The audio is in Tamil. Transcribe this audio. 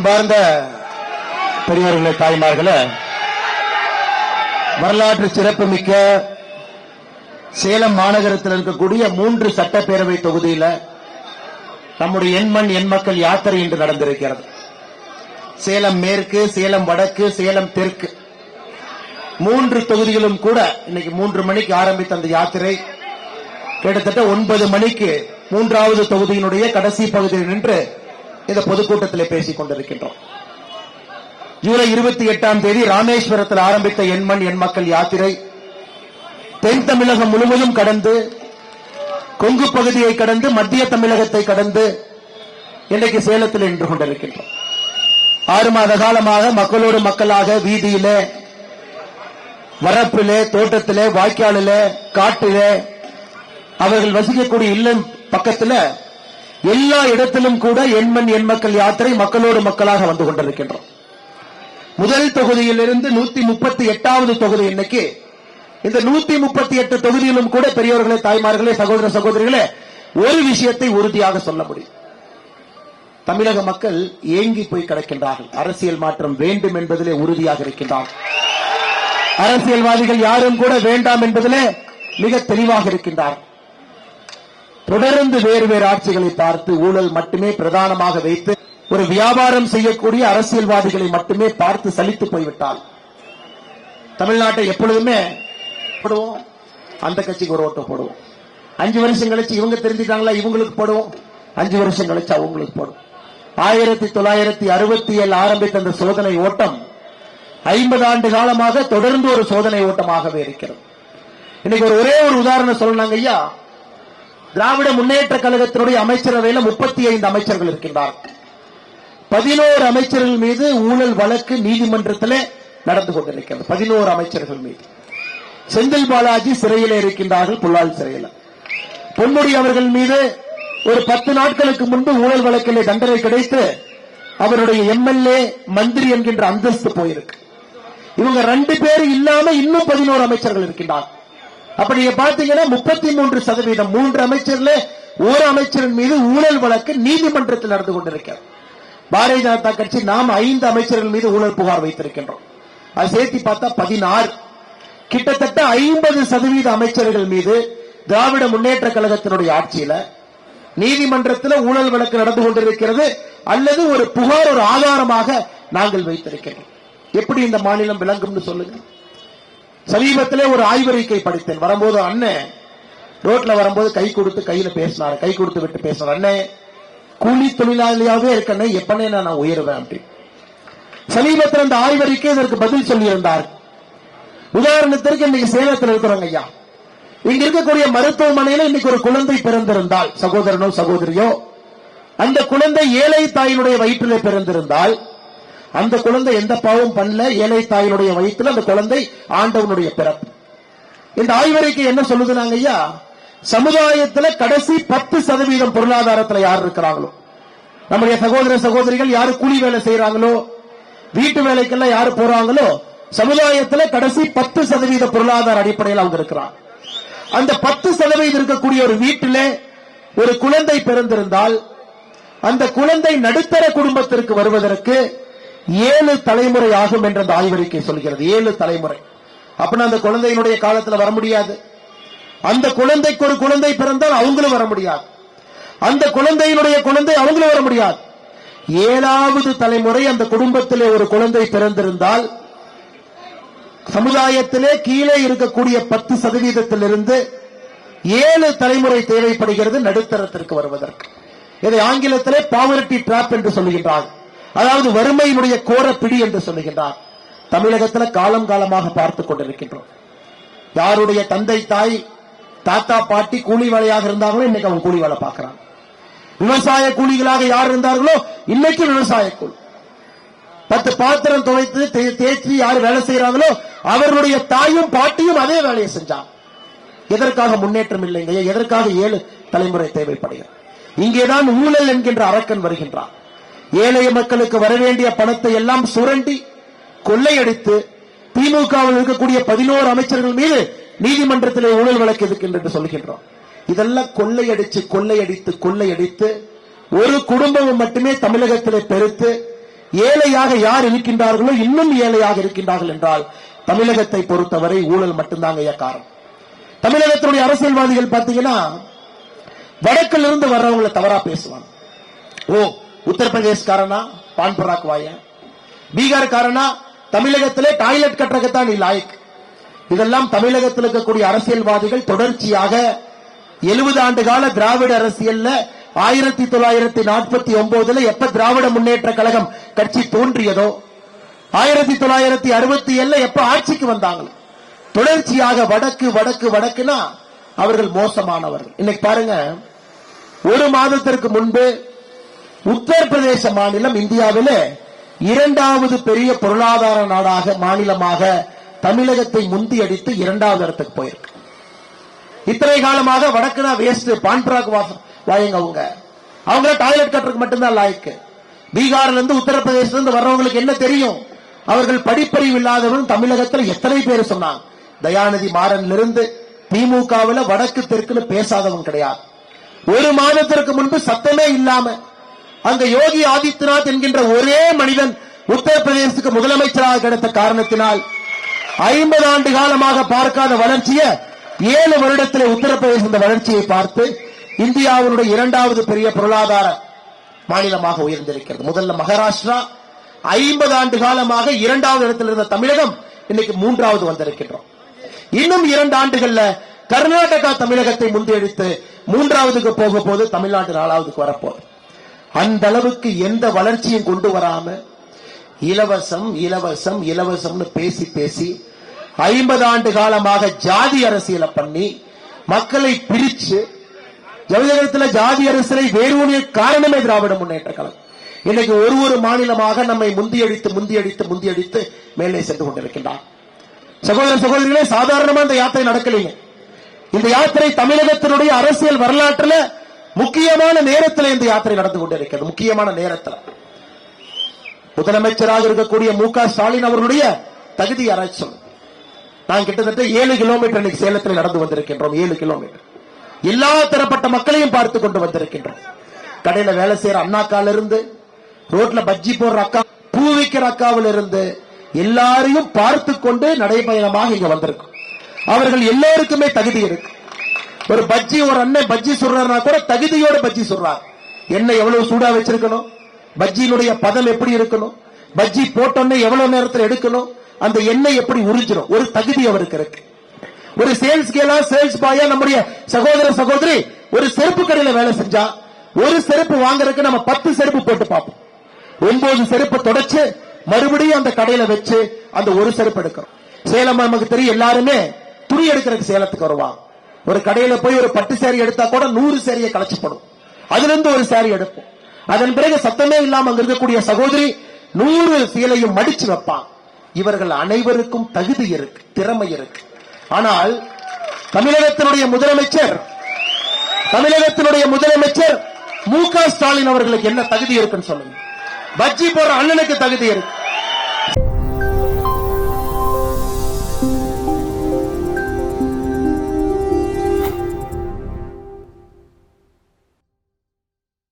அன்பார்ந்த பெரியவர்களே தாய்மார்களே வரலாற்று சிறப்புமிக்க சேலம் மாநகரத்தில் இருக்கக்கூடிய மூன்று சட்டப்பேரவை தொகுதியில நம்முடைய எண்மண் எண் மக்கள் யாத்திரை இன்று நடந்திருக்கிறது. சேலம் மேற்கு சேலம் வடக்கு சேலம் தெற்கு. மூன்று தொகுதிகளும் கூட இன்னைக்கு மூன்று மணிக்கு ஆரம்பித்த அந்த யாத்திரை கிட்டத்தட்ட ஒன்பது மணிக்கு மூன்றாவது தொகுதியினுடைய கடைசி பகுதியில் நின்று இந்த பொதுக்கூட்டத்தில் பேசிக் கொண்டிருக்கின்றோம். ஜூலை இருபத்தி எட்டாம் தேதி ராமேஸ்வரத்தில் ஆரம்பித்த எண்மண் எண் மக்கள் யாத்திரை தென் தமிழகம் முழுவதும் கடந்து கொங்கு பகுதியை கடந்து மத்திய தமிழகத்தை கடந்து இன்றைக்கு சேலத்தில் நின்று கொண்டிருக்கின்றோம். ஆறு மாத காலமாக மக்களோடு மக்களாக வீதியிலே வரப்பிலே தோட்டத்திலே வாய்க்காலிலே காட்டிலே அவர்கள் வசிக்கக்கூடிய இல்லம் பக்கத்தில் எல்லா இடத்திலும் கூட எண்மண் எண் மக்கள் யாத்திரை மக்களோடு மக்களாக வந்து கொண்டிருக்கின்றோம். முதல் தொகுதியிலிருந்து நூத்தி முப்பத்தி எட்டாவது தொகுதி இன்னைக்கு. இந்த நூத்தி முப்பத்தி எட்டு தொகுதியிலும் கூட பெரியவர்களே தாய்மார்களே சகோதர சகோதரிகளே ஒரு விஷயத்தை உறுதியாக சொல்ல முடியும். தமிழக மக்கள் ஏங்கி போய் கிடக்கின்றார்கள். அரசியல் மாற்றம் வேண்டும் என்பதிலே உறுதியாக இருக்கின்றார்கள் அரசியல்வாதிகள் யாரும் கூட வேண்டாம் என்பதிலே மிக தெளிவாக இருக்கின்றார்கள் தொடர்ந்து வேறு வேறு ஆட்சிகளை பார்த்து ஊழல் மட்டுமே பிரதானமாக வைத்து ஒரு வியாபாரம் செய்யக்கூடிய அரசியல்வாதிகளை மட்டுமே பார்த்து சலித்து போய்விட்டால் தமிழ்நாட்டை எப்பொழுதுமே போடுவோம் அந்த கட்சிக்கு ஒரு ஓட்டம் போடுவோம். அஞ்சு வருஷம் கழிச்சு இவங்க தெரிஞ்சுட்டாங்களா இவங்களுக்கு போடுவோம். அஞ்சு வருஷம் கழிச்சு அவங்களுக்கு போடுவோம். ஆயிரத்தி தொள்ளாயிரத்தி அறுபத்தி ஏழு ஆரம்பித்த அந்த சோதனை ஓட்டம் ஐம்பது ஆண்டு காலமாக தொடர்ந்து ஒரு சோதனை ஓட்டமாகவே இருக்கிறது. இன்னைக்கு ஒரு ஒரே ஒரு உதாரணம் சொல்லலாங்க ஐயா. திராவிட முன்னேற்ற கழகத்தினுடைய அமைச்சரவையில் முப்பத்தி ஐந்து அமைச்சர்கள் இருக்கின்றார். பதினோரு அமைச்சர்கள் மீது ஊழல் வழக்கு நீதிமன்றத்திலே நடந்து கொண்டிருக்கிறது. பதினோரு அமைச்சர்கள் மீது. செந்தில் பாலாஜி சிறையில் இருக்கின்றார்கள் புல்லால் சிறையில். பொன்முடி அவர்கள் மீது ஒரு பத்து நாட்களுக்கு முன்பு ஊழல் வழக்கிலே தண்டனை கிடைத்து அவருடைய எம்எல்ஏ மந்திரி என்கின்ற அந்தஸ்து போயிருக்கு. இவங்க ரெண்டு பேரும் இல்லாம இன்னும் பதினோரு அமைச்சர்கள் இருக்கின்றார்கள். அப்ப நீங்க பாத்தீங்கன்னா முப்பத்தி மூன்று சதவீதம் மூன்று அமைச்சர்ல ஒரு அமைச்சரின் மீது ஊழல் வழக்கு நீதிமன்றத்தில் நடந்து கொண்டிருக்கிறது. பாரதிய ஜனதா கட்சி நாம் ஐந்து அமைச்சர்கள் மீது ஊழல் புகார் வைத்திருக்கின்றோம். அது சேர்த்து பார்த்தா பதினாறு. கிட்டத்தட்ட ஐம்பது சதவீத அமைச்சர்கள் மீது திராவிட முன்னேற்ற கழகத்தினுடைய ஆட்சியில நீதிமன்றத்தில் ஊழல் வழக்கு நடந்து கொண்டிருக்கிறது அல்லது ஒரு புகார் ஒரு ஆதாரமாக நாங்கள் வைத்திருக்கிறோம். எப்படி இந்த மாநிலம் விளங்கும்னு சொல்லுங்க. சமீபத்திலே ஒரு ஆய்வறிக்கை படித்தேன். வரும்போது அண்ணன் ரோட்ல வரும்போது கை கொடுத்து கையில பேசினாரு. கை கொடுத்து விட்டு பேசினார். அண்ணன் கூலி தொழிலாளியாவே இருக்கண்ணே எப்பனே நான் உயருவேன் அப்படி சமீபத்தில் அந்த ஆய்வறிக்கை இதற்கு பதில் சொல்லியிருந்தார். உதாரணத்திற்கு இன்னைக்கு சேலத்தில் இருக்கிறோங்க ஐயா. இங்க இருக்கக்கூடிய மருத்துவமனையில இன்னைக்கு ஒரு குழந்தை பிறந்திருந்தால் சகோதரனோ சகோதரியோ அந்த குழந்தை ஏழை தாயினுடைய வயிற்றிலே பிறந்திருந்தால் அந்த குழந்தை எந்த பாவம் பண்ணல? ஏழை தாயினுடைய வயிற்றுல அந்த குழந்தை ஆண்டவனுடைய பிறப்பு. இந்த ஆய்வறிக்கை என்ன சொல்லுதுனாங்க ஐயா? சமுதாயத்துல கடைசி பத்து சதவீதம் பொருளாதாரத்துல யார் இருக்கிறாங்களோ? நம்முடைய சகோதர சகோதரிகள் யாரு கூலி வேலை செய்யறாங்களோ வீட்டு வேலைக்கெல்லாம் யாரு போறாங்களோ? சமுதாயத்துல கடைசி பத்து சதவீத பொருளாதார அடிப்படையில் அவங்க இருக்கிறாங்க. அந்த பத்து சதவீதம் இருக்கக்கூடிய ஒரு வீட்டிலே ஒரு குழந்தை பிறந்திருந்தால் அந்த குழந்தை நடுத்தர குடும்பத்திற்கு வருவதற்கு ஏழு தலைமுறை ஆகும் என்று அந்த ஆய்வறிக்கை சொல்கிறது. ஏழு தலைமுறை. அப்படின்னா அந்த குழந்தையினுடைய காலத்துல வர முடியாது. அந்த குழந்தைக்கு ஒரு குழந்தை பிறந்தால் அவங்களும் வர முடியாது. அந்த குழந்தையினுடைய குழந்தை அவங்களும் வர முடியாது. ஏழாவது தலைமுறை அந்த குடும்பத்திலே ஒரு குழந்தை பிறந்திருந்தால் சமுதாயத்திலே கீழே இருக்கக்கூடிய பத்து சதவீதத்திலிருந்து ஏழு தலைமுறை தேவைப்படுகிறது நடுத்தரத்திற்கு வருவதற்கு. இதை ஆங்கிலத்திலே பாவர்டி டிராப் என்று சொல்லுகின்றார் அதாவது வறுமையினுடைய கோரப்பிடி என்று சொல்லுகின்றார். தமிழகத்தில் காலம் காலமாக பார்த்துக் கொண்டிருக்கின்றோம். யாருடைய தந்தை தாய் தாத்தா பாட்டி கூலி வேலையாக இருந்தாங்களோ இன்னைக்கு அவங்க கூலி வேலை பார்க்கிறாங்க. விவசாய கூலிகளாக யார் இருந்தார்களோ இன்னைக்கு விவசாய கூலி. பத்து பாத்திரம் துவைத்து தே- தேய்ச்சி யார் வேலை செய்யறாங்களோ அவர்களுடைய தாயும் பாட்டியும் அதே வேலையை செஞ்சான் எதற்காக முன்னேற்றம் இல்லைங்க? எதற்காக ஏழு தலைமுறை தேவைப்படுகிறது? இங்கேதான் ஊழல் என்கின்ற அரக்கன் வருகின்றான். ஏழைய மக்களுக்கு வர வேண்டிய பணத்தை எல்லாம் சுரண்டி கொள்ளையடித்து திமுகவில் இருக்கக்கூடிய பதினோரு அமைச்சர்கள் மீது நீதிமன்றத்திலே ஊழல் வழக்கு இருக்கின்றது சொல்கின்றோம். இதெல்லாம் கொள்ளையடிச்சு கொள்ளையடித்து கொள்ளையடித்து ஒரு குடும்பம் மட்டுமே தமிழகத்திலே பெருத்து ஏழையாக யார் இருக்கின்றார்களோ இன்னும் ஏழையாக இருக்கின்றார்கள் என்றால் தமிழகத்தை பொறுத்தவரை ஊழல் மட்டும்தாங்க காரணம். தமிழகத்தினுடைய அரசியல்வாதிகள் பாத்தீங்கன்னா வடக்கில் இருந்து வர்றவங்களை தவறா பேசுவாங்க. ஓ உத்தரப்பிரதேஷ்காரனா பான் வாய பீகார்காரனா? தமிழகத்திலே டாய்லெட் கட்டுறதுதான் நீ லாய்க்கு இதெல்லாம் தமிழகத்தில் இருக்கக்கூடிய அரசியல்வாதிகள் தொடர்ச்சியாக எழுபது ஆண்டு கால திராவிட அரசியல்ல ஆயிரத்தி தொள்ளாயிரத்தி நாற்பத்தி ஒன்பதுல எப்ப திராவிட முன்னேற்ற கழகம் கட்சி தோன்றியதோ ஆயிரத்தி தொள்ளாயிரத்தி அறுபத்தி ஏழுல எப்ப ஆட்சிக்கு வந்தாங்களோ தொடர்ச்சியாக வடக்கு வடக்கு வடக்குனா அவர்கள் மோசமானவர்கள். இன்னைக்கு பாருங்க ஒரு மாதத்திற்கு முன்பு உத்தரப்பிரதேச மாநிலம் இந்தியாவிலே இரண்டாவது பெரிய பொருளாதார நாடாக மாநிலமாக தமிழகத்தை முந்தி அடித்து இரண்டாவது இடத்துக்கு போயிருக்கு. இத்தனை காலமாக வடக்குனா வேஸ்ட் பான்பராக் வாயங்க அவங்க. அவங்க டாய்லெட் கட்டுறதுக்கு மட்டும்தான் லாய்க்கு. பீகார்ல இருந்து உத்தரப்பிரதேசத்துல இருந்து வர்றவங்களுக்கு என்ன தெரியும்? அவர்கள் படிப்பறிவு இல்லாதவர்கள் தமிழகத்தில் எத்தனை பேர் சொன்னாங்க. தயாநிதி மாறன்ல இருந்து திமுகவில் வடக்கு தெற்குன்னு பேசாதவன் கிடையாது. ஒரு மாதத்திற்கு முன்பு சத்தமே இல்லாம அங்க யோகி ஆதித்யநாத் என்கின்ற ஒரே மனிதன் உத்தரப்பிரதேசத்துக்கு முதலமைச்சராக கிடைத்த காரணத்தினால் ஐம்பது ஆண்டு காலமாக பார்க்காத வளர்ச்சியை ஏழு வருடத்தில் உத்தரப்பிரதேச இந்த வளர்ச்சியை பார்த்து இந்தியாவினுடைய இரண்டாவது பெரிய பொருளாதார மாநிலமாக உயர்ந்திருக்கிறது. முதல்ல மகாராஷ்டிரா ஐம்பது ஆண்டு காலமாக இரண்டாவது இடத்தில் இருந்த தமிழகம் இன்னைக்கு மூன்றாவது வந்திருக்கின்றோம். இன்னும் இரண்டு ஆண்டுகள்ல கர்நாடகா தமிழகத்தை முந்தியடித்து மூன்றாவதுக்கு போக போது தமிழ்நாடு நாலாவதுக்கு வரப்போகுது. அந்த அளவுக்கு எந்த வளர்ச்சியும் கொண்டு வராம இலவசம் இலவசம் இலவசம்னு பேசி பேசி ஐம்பது ஆண்டு காலமாக ஜாதி அரசியலை பண்ணி மக்களை பிரிச்சு ஜவஹரத்தில் ஜாதி அரசியலை வேரூனிய காரணமே திராவிட முன்னேற்ற கழகம். இன்னைக்கு ஒரு ஒரு மாநிலமாக நம்மை முந்தியடித்து முந்தியடித்து முந்தியடித்து மேலே சென்று கொண்டிருக்கின்றார். சகோதர சகோதரிகளே சாதாரணமா இந்த யாத்திரை நடக்கலைங்க. இந்த யாத்திரை தமிழகத்தினுடைய அரசியல் வரலாற்றுல முக்கியமான நேரத்தில் இந்த யாத்திரை நடந்து கொண்டிருக்கிறது. முக்கியமான நேரத்தில். முதலமைச்சராக இருக்கக்கூடிய மு க ஸ்டாலின் அவர்களுடைய தகுதி அரசம் நான் கிட்டத்தட்ட ஏழு கிலோமீட்டர் இன்னைக்கு சேலத்தில் நடந்து வந்திருக்கின்றோம். ஏழு கிலோமீட்டர். எல்லா தரப்பட்ட மக்களையும் பார்த்து கொண்டு வந்திருக்கின்றோம். கடையில வேலை செய்யற அண்ணாக்கால இருந்து ரோட்ல பஜ்ஜி போடுற அக்கா பூ வைக்கிற அக்காவில இருந்து எல்லாரையும் பார்த்து கொண்டு நடைபயணமாக இங்க வந்திருக்கும். அவர்கள் எல்லோருக்குமே தகுதி இருக்கு. ஒரு பஜ்ஜி ஒரு அண்ணன் பஜ்ஜி சொல்றாருனா கூட தகுதியோட பஜ்ஜி சொல்றார். எண்ணெய் எவ்வளவு சூடா வச்சிருக்கணும்? பஜ்ஜியினுடைய பதம் எப்படி இருக்கணும்? பஜ்ஜி போட்டோன்னே எவ்வளவு நேரத்தில் எடுக்கணும்? அந்த எண்ணெய் எப்படி உறிஞ்சிடும் ஒரு தகுதி அவருக்கு இருக்கு. ஒரு சேல்ஸ் கேலா சேல்ஸ் பாயா நம்முடைய சகோதர சகோதரி ஒரு செருப்பு கடையில வேலை செஞ்சா ஒரு செருப்பு வாங்குறதுக்கு நம்ம பத்து செருப்பு போட்டு பார்ப்போம். ஒன்பது செருப்பு தொடச்சு மறுபடியும் அந்த கடையில வச்சு அந்த ஒரு செருப்பு எடுக்கிறோம். சேலம் நமக்கு தெரியும் எல்லாருமே துணி எடுக்கிறதுக்கு சேலத்துக்கு வருவாங்க. ஒரு கடையில போய் ஒரு பட்டு சேரி எடுத்தா கூட நூறு சேரியை களைச்சுப்படும் அதுல இருந்து ஒரு சேரி எடுப்போம். அதன் பிறகு சத்தமே இல்லாம அங்க இருக்கக்கூடிய சகோதரி நூறு சீலையும் மடிச்சு வைப்பான். இவர்கள் அனைவருக்கும் தகுதி இருக்கு திறமை இருக்கு. ஆனால் தமிழகத்தினுடைய முதலமைச்சர் தமிழகத்தினுடைய முதலமைச்சர் மு க ஸ்டாலின் அவர்களுக்கு என்ன தகுதி இருக்குன்னு சொல்லுங்க. பஜ்ஜி போற அண்ணனுக்கு தகுதி இருக்கு.